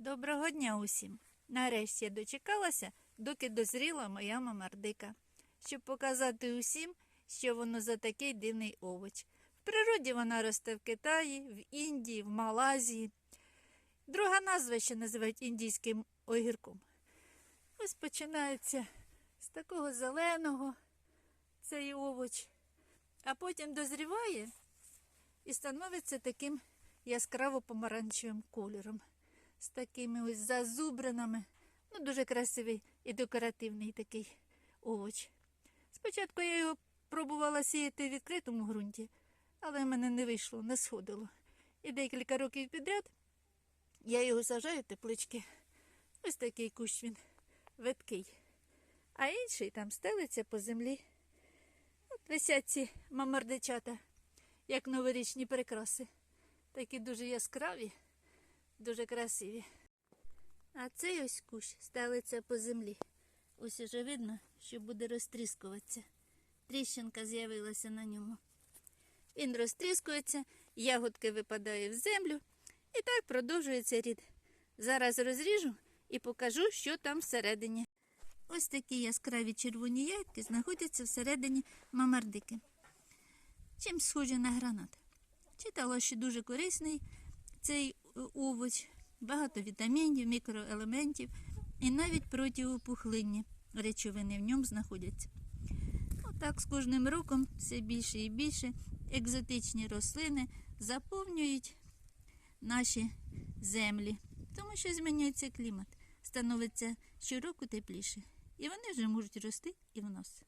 Доброго дня усім! Нарешті я дочекалася, доки дозріла моя мамардика, щоб показати усім, що воно за такий дивний овоч. В природі вона росте в Китаї, в Індії, в Малазії. Друга назва ще називають індійським огірком. Ось починається з такого зеленого цей овоч, а потім дозріває і становиться таким яскраво помаранчевим кольором з такими ось зазубринами. Ну, дуже красивий і декоративний такий овоч. Спочатку я його пробувала сіяти в відкритому ґрунті, але в мене не вийшло, не сходило. І декілька років підряд я його сажаю теплички. Ось такий кущ він веткий. А інший там стелиться по землі. От висять ці мамардичата, як новорічні прикраси. Такі дуже яскраві дуже красиві. А цей ось кущ стелиться по землі. Ось уже видно, що буде розтріскуватися. Тріщинка з'явилася на ньому. Він розтріскується, ягодки випадають в землю. І так продовжується рід. Зараз розріжу і покажу, що там всередині. Ось такі яскраві червоні ягодки знаходяться всередині мамардики. Чим схожі на гранат. Читала, що дуже корисний цей овоч, багато вітамінів, мікроелементів і навіть протиопухлинні речовини в ньому знаходяться. Отак з кожним роком все більше і більше екзотичні рослини заповнюють наші землі, тому що змінюється клімат, становиться щороку тепліше, і вони вже можуть рости і в нас.